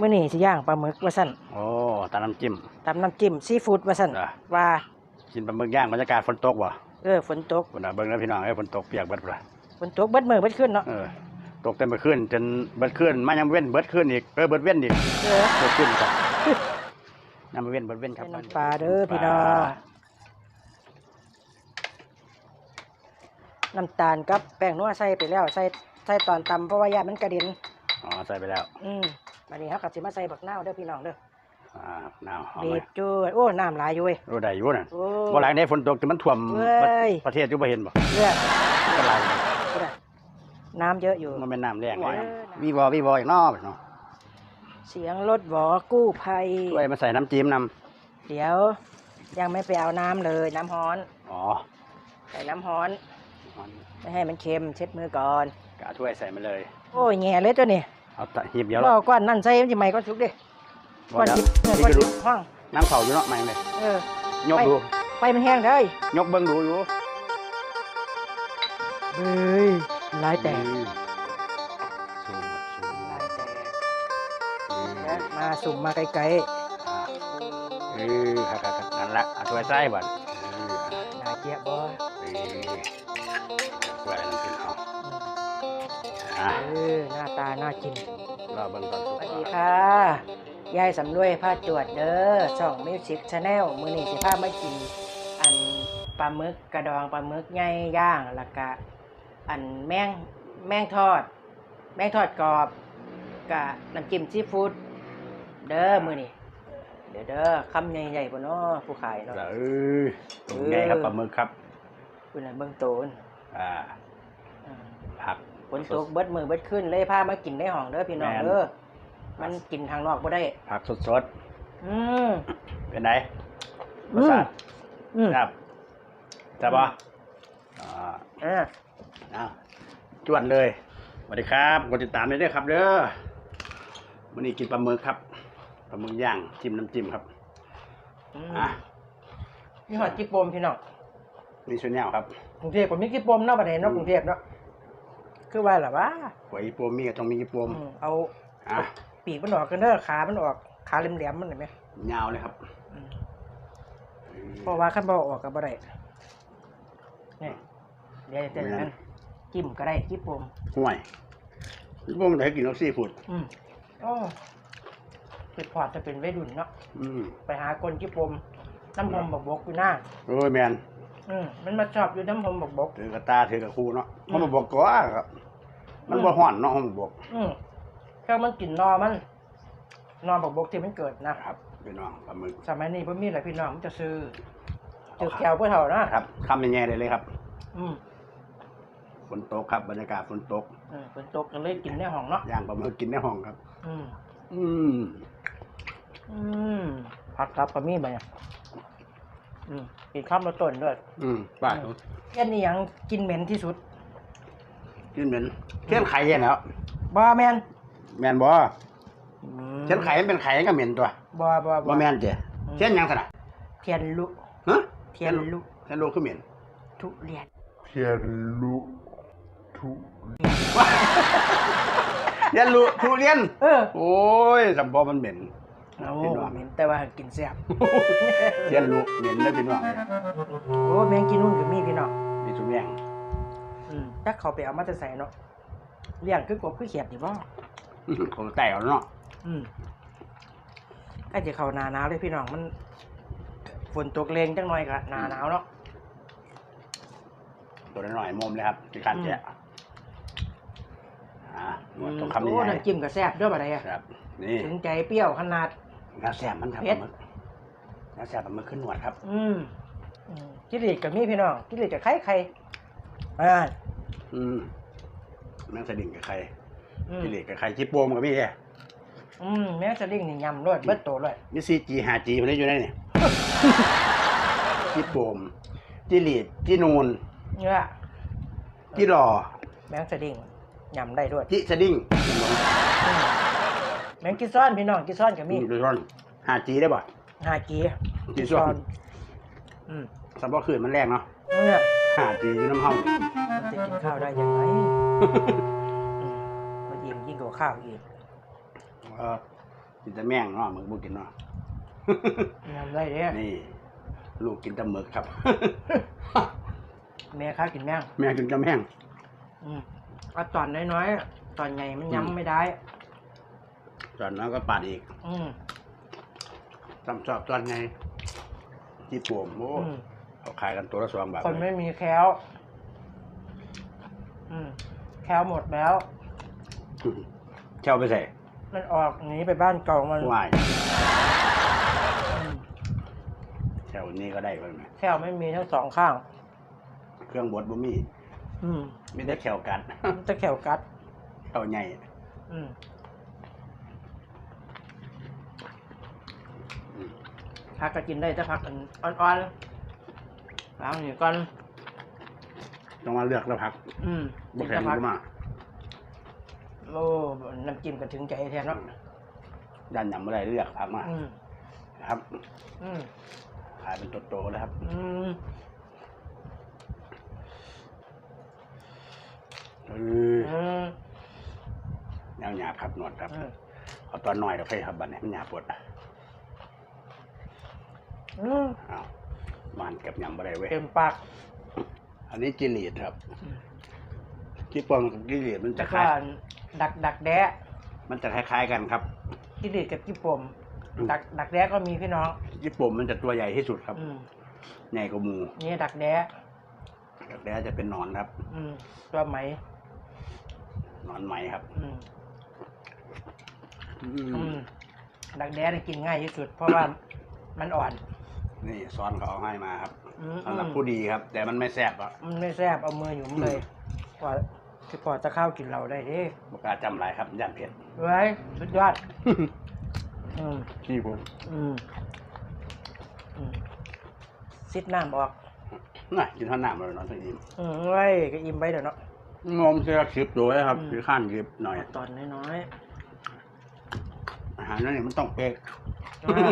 มื้อนี้สิย่างปลาหมึกว่าซั่นโอ้ตาน้ำจิ้ม ตำน้ำจิ้มซีฟู้ดว่าซั่นจ้ะว่ากินปลาหมึกย่างบรรยากาศฝนตกบ่เออฝนตกฝนน่ะเบิ่งแล้วพี่น้องเอ้ยฝนตกเปียกเบิดพุ่นล่ะฝนตกเบิดมื้อเบิดคืนเนาะเออตกเต็มไปขึ้นจนเบิดขึ้นมายังเว้นเบิดขึ้นอีกเออเบิดเว้นอีกเออ เบิดขึ้นจ้ะน้ำเว้นเบิดเว้นครับเป็นน้ำปลาเด้อพี่น้อง น้ำตาลกับแป้งนัวใส่ไปแล้วใส่ใส่ตอนตำเพราะว่าย่ามันกระเด็นอ๋อใส่ไปแล้ว อืม บัดนี้เฮาก็สิมาใส่บักนาวเด้อพี่น้องเด้ออ่าน้ำหอมบีเลบยจุ้ยโอ้น้ำหลายอยู่เว้ย รู้ได้อยู่น่ะโอ้บ่หลายในฝนตกแต่มันท่วมเว้ย ประเทศอยู่บ่เห็นบ่เลือดก็หลายก็ได้น้ำเยอะอยู่ มันเป็นน้ำแรงเออเลยวีบอวีบออีกเนอกเนาะเสียงรถหวอกู้ภัยด้วยมาใส่น้ำจิ้มนเดี๋ยว ยังไม่ไปเอาน้ำเลยน้ำฮ้อนำอ๋อใส่น้ำฮ้อนไม่ให้มันเค็มเช็ดมือก่อน กะถ้วยใส่มาเลย โอ้ยแง่เลยตัวนี้ เอาตะหีบเดียวรแล้อวก้อนนั่นใส่มันจะไหมก้อนสุกดิก้อนเดี๋ยวทิพย์เออนี่ก้อนก็ดูทิพย์ห้องน้ำเผาอยู่เนาะไม่เลยเออ ยกดู ไฟมันแห้งเลยยกเบิ้งดูอยู่เฮ้ยลายแตกอืมสูงสูงลายแตกอืมนะมาสุ่มมาไกลอ่าเออครับครับครับนั่นละเอาถ้วยใส่บ่อนเออๆนาเจี๊ยบบ่เออถ้วยน้ำจิ้มเอาอะเออหน้าตาน่ากิน รอเบิ้งตอนสุสกวัสก่ดีอนค่ะ ยายสำรวยผ้าจวดเด้อช่องมิวสิกชาแนลมือนี้สิพามากิน อันปลาหมึกกระดองปลาหมึกใหญ่ย่างแล้วก็อันแมงแมงทอด แมงทอดกรอบกะน้ำจิ้มซีฟู้ดเด้อมือนี้เดี๋ยวเด้อคำใหญ่ๆปะเนาะผู้ขายเนาะเออตรงไงครับปลาหมึกครับคุณน่ะเบิ่งโตนอ่าอ่าผัก ฝนตกเบิดมือเบิดขึ้นเลยพามากินในห้องเด้อพี่น้องแม่น เด้อมันกินทางนอกบ่ได้ ผักสดอืม ๆเป็นไงรอืสมชาติอืมครับจับปะอ่าอ่าเอาจวดเลยสวัสดีครับกดติดตามเลยด้วยครับ เด้อวันนี้กินปลาหมึกครับปลาหมึกย่างจิ้มน้ำจิ้มครับอืมอะมีหอดจิปมพี่น้องนี่ชุดแนวครับกรุงเทพก็มีจิปมเนาะประเทศเนาะกรุงเทพเนาะ คือว่าล่ะว่าหวยปูมีก็ต้องมีปูมเอาอะปีกมันออกกันเด้อขา มันออก ขาเหลี่ยมๆมันเห็นไหมยาวเลยครับอืมเพราะว่าขั้นบ่ออกก็บ่ได้นี่เดี๋ยวจะเป็นอย่างนั้นจิ้มก็ได้จิปมห่วยปูมได้กินน้ำซีฟู้ดอืมโอ้คือพอจะเป็นวัยรุ่นเนาะ อืมไปหาคนจิปมน้ำหอมบกบกอยู่หน้า โอ้ยแมนอืมมันมาชอบอยู่น้ำหอมบกบก ถือกระตาถือกระคูเนาะอืมมันมาบอกก็ครับ มันบ่ห่อนเนาะมันบอกอืมแค่มันกินนอมันนอบกบกที่มันเกิดนะครับพี่น้องปลาหมึกสมัยนี้พ่มีอะไรพี่น้องมันจะซื้อจืดแก้วเพื่อเท่านะครับคำยังไงเลยเลยครับ อืมฝนตกครับบรรยากาศฝนตกเออฝนตกกันเลยกินในห้องเนาะย่างปลาหมึกกินในห้องครับ อืมอืมอืมผักครับก็มีไปเนี่ยอืมกินข้าวมาต้นด้วย อืมป้าแค่นี้ยังกินเหม็นที่สุด กินเหม็นเทียนไข่เนี่ยแล้วบอแมนแมนบ่อืมเทียนไข่มันเป็นไข่ก็เหม็นตัวบอบอบ่แมนเจ้เทียนหยังสนะเทียนลุฮะเทียนลุเทียนลูกคือเหม็นทุเรียนเทียนลุทุเทียนลูกทุเรียนเออโอ้ยสำบอมันเหม็นโอ้พี่น้องเหม็นแต่ว่ากินแซ่บเทียนลูกเหม็นเลยพี่น้องโอ้แมงกินนู่นกับมีพี่น้องมีทุกอย่าง อืมถ้าเขาไปเอามาจะใส่เนาะเลี้ยงคือกบคือเขียดดีบ่ของแต่เอาเนาะอืมใกล้จะเข้าหนาหนาวเลยพี่น้องมันฝนตกแรงจังหน่อยก็หนาหนาวเนาะ ตัวน้อยๆมุมเลยครับที่การแจะอ่าหมดตรงคำนี้โอ้น้ำจิ้มก็แซ่บด้วยบ่ได้อะครับ นี่ถึงใจเปรี้ยวขนาดงาแซ่บมันครับเผ็ปดลาหมึกงาแซ่บปลาหมึกขึ้นหนวดครับ อืมอืมกิเลสกับมีพี่น้องกิเลสกับใครใครอ่าอืมแมงสดิ่งกับใครอืมกิเลสกับใครชิปโปมกับพี่แกอืมแม่งจะดิ่งนี่ยำรวดเบิดโตเลยนี่ซีจีหาจีมันได้อยู่ในนี่ชิปโปมจิเลดจินูนเนี่ยจิรอแมงจะดิ่งยำได้ด้วยจิสดิ้งอืมแมงกิซ้อนพี่น้องกิซ้อนกับมีมีดูร้อนหาจีได้ป่ะ หากีกิซ้อน อืมสำหรับคืนมันแรกเนาะเนี่ย หาจีอยู่น้ำห้องมันจะกินข้าวได้ยังไงอืมมันยิ่งยิ่งกว่าข้าวอีกเออกินแต่แม่งเนาะหมึกบ่กินเนาะยำได้เด้นี่ ลูกกินแต่หมึกครับ แม่ค้ากินแม่งแม่กินแต่แม่ง อืมเอาตอนน้อยๆตอนใหญ่มันอืม ย้ำไม่ได้ ตอนนั้นก็ปาดอีกอืมทำชอบตอนไงที่ปวมโอ้อืม เขาขายกันตัวละสองบาทคนไม่มีแคลอืมแคลหมดแล้ว เช่าไปใส่ มันออกหนีไปบ้านเก่ามันวายอืมเช่านี้ก็ได้ไปไหมแคลไม่มีทั้งสองข้าง เครื่องบดบ่มี อืมมีแต่แขวกัดมันจะแขวกัดเท่าใหญ่อืมอืมพักก็กินได้ถ้าพักอันอ่อนๆ ล้างนี่ก่อนต้องมาเลือกแล้วพักอืมบ่กินแข็งถ้าพักก็มาโอ้น้ำจิ้มก็ถึงใจแทนเนาะยันยำอะไรเลือกพักมาอืมครับ อืมขายเป็นโตๆแล้วครับ อืมเอออืมแนวหยาบครับหนวดครับอืมเอาตอนน้อยเดี๋ยวค่อยครับบัดนี้มันหยาบปวดอืมอ้าวมัน กับยำอะไรเว้ยเต็มปาก อันนี้จิลีดครับจิปองกับจิลีดมันจะแล้วคก็ล้ายดักดักแด้มันจะคล้ายๆกันครับ กิเลสกับกิปมอืม ดักดักแด้ก็มีพี่น้องจิปมมันจะตัวใหญ่ที่สุดครับอืมใหญ่กว่าหมูนี่ดักแด้แต่จะเป็นหนอนครับอืมตัวไหมหนอนไหมครับอืมอือืมมดักแด้นี่กินง่ายที่สุด เพราะว่ามันอ่อน นี่ซ้อนเขาเอาให้มาครับอืมสำหรับผู้ดีครับ แต่มันไม่แซ่บอะมันไม่แซ่บเอามือหยุมเลยกว่าที่พอจะเข้ากินเราได้เด้บกล้าจำหลายครับย่านเผ็ดไว้สุดยอด อืม ขี้ผมอืม อืมซิดน้ำออก น่ะกินท่าน้ำเลยเนอนสักอิ่มอืมไว้ก็อิ่มไปเดี๋ยวเนาะ งมเสื้อคลิปตัวเลยครับอืม คือข้านคลิปหน่อย ตอนน้อยอาหารนั่นนี่มันต้องเป๊ก ๆอ่า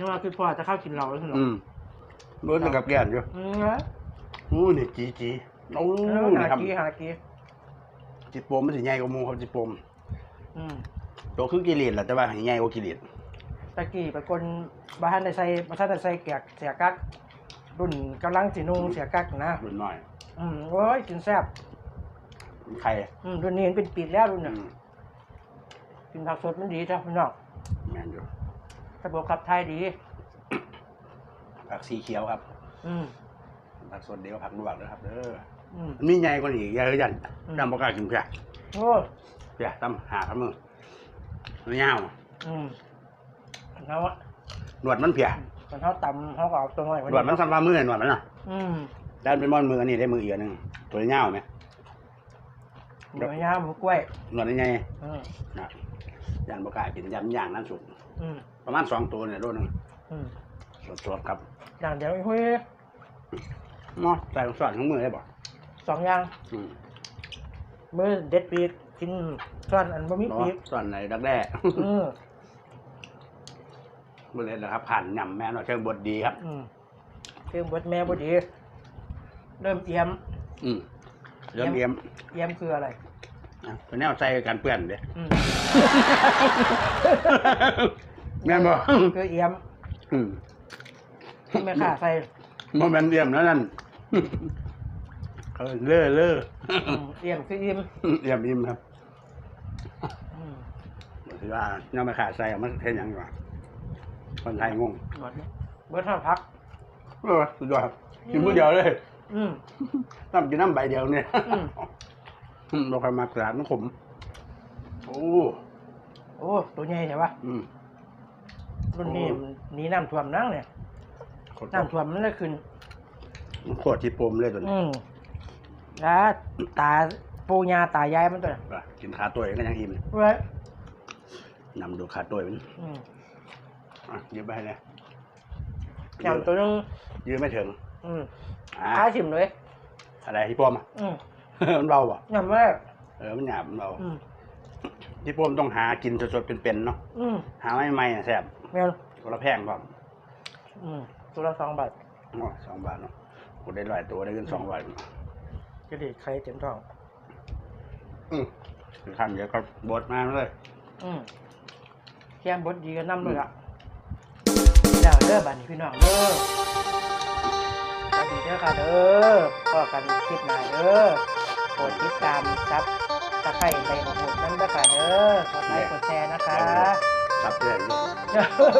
นี่ว่าคือพอจะเข้ากินเราแล้วเหรออืมเบิ้ลกับแกนอยู่อืมแล้วอู้นี่จีจีโอ้หานี่ครับกีหากีจิโปมมันสิใหญ่กว่าหมูครับจิโปมอืมตัวคือกิเลสแหละแต่ว่าใหญ่กว่ากิเลสตะกี้ไปคนบ้านได้ใส่บ้านได้ใส่แกกเสียกักรุ่นกำลังสินุงเสียกักนะรุ่นน้อย อืมโอ้ยกินแซ่บไข่อืมรุ่นนี้เป็นปีดแล้วรุ่นอืน่ะมกินผักสดมันดีจ้ะพี่น้องแม่นอยู่ ระบบขับถ่ายดี ผักสีเขียวครับ อืม ผักสดเดียวผักลวกนะครับเด้ออืม มันมีใหญ่กว่านี้อีกใหญ่คือยันอืม ดำปากกล้ากินเพียโอ้ยเพียตั้มหาครับมือมันยาวอืมเขาอะหนวดมันเพียตอนเขาตำเขาก็เอาตัวน้อยไว้หนวดมันสันว่ามือหนวดมันน่ะอืมด้านเป็นมอนมืออันนี้ได้มือเอียหนึงตัวยาวไหมเดี๋ยวยาหมูกล้วยหนวดยังไงอืม นะยันปากกล้ากินยำย่างนั่นสุกอืม ประมาณสองตัวเนี่ยโลนึงอืมสดๆครับอย่างเดียวเฮ้ยเนาะใส่ของสอดของมือได้บ่สองอย่างอืมมือเด็ดปีกกินส่วนอันบะหมี่เนาะปีกส่วนไหนดักแด้ อืมบ่เลยนะครับผ่านยำแม่เนาะเชิงบดดีครับ อืมเครื่องบดแม่บดี เริ่มเอียม อืมเริ่มเยี่ยมเอียมคืออะไร อะตัวแนวใส่กันเปื้อนเด้ อืม แม่นบ่ คือเอียมอืมที่ไม่ค่าใส่บ่แม่นเยี่ยมแล้วนั่นเออเล่อเล่ออืมเอียมคืออิ่มเยี่ยมอิ่มครับอืมถือว่าแนวไม่ขาดใส่เอามันเฮ็ดหยังก่อนคนไทยงงหมดเบิดเท่าพัก เออสุดยอดครับกินมื้อเดียวเลยอืม น้ำกินน้ำใบเดียวเนี่ยอืม อืมบ่ค่อยมักสาดมันขมโอ้ โอ้ ตัวใหญ่ใช่ปะอืม รุ่นนี้มันหนีน้ำท่วมนั่งเนี่ยโคตรน้ำท่วมมันเลยขึ้นมันโคตรที่ปมเลยตัวนี้อืมแล้วตาปูยาตายายมันตัวน่ะว่ะกินขาตัวเองก็ยังอิ่มเว้ยนำดูขาตัวมันอืมอะยืมไปให้เลยอย่างตัวนึงยืมไม่ถึงอืมอ่าท้าชิมเลยอะไรที่ปมอะอืมมันเบาอะยำแรกเออมันหยาบมันเบาอืมที่ปมต้องหากินสดๆเป็นๆเนาะอืมหาไม่ไม่ๆน่ะแซ่บ แม่นคนละแพงก่อนอืมตัวละสองบาทอ๋อสองบาทเนาะกูได้ร้อยตัวได้เงินสองร้อยจะดีใครเต็มท้อง อืมคือขั้นเดียวก็บดมาเลย อืมแก้มบดดีกันน้ำเลยอะแล้วเด้อบัดนี้พี่น้องเด้อสวัสดีเด้อค่ะเด้อก็กันคลิปหน้าเด้อโปรดติดตามซับตะไคร้ใบมะกรูดนั่นเด้อค่ะเด้อกดไลค์กดแชร์นะคะ ครับเด้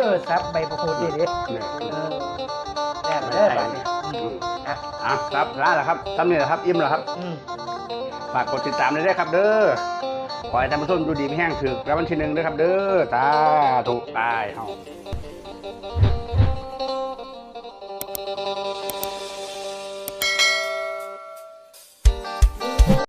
อซับใบมะกรูดดีดิเนี่ยเออแล้วเด้อบัดนี้อืมอะอะครับร้านแล้วครับทำนี่แหละครับ อิ่มแล้วครับ อืมฝากกดติดตามเลยด้วยครับ เด้อ ขอให้ท่านผู้ชมดูดีไม่แห้งถึกแล้ววันที่หนึ่งด้วยครับ เด้อสาธุตายเฮา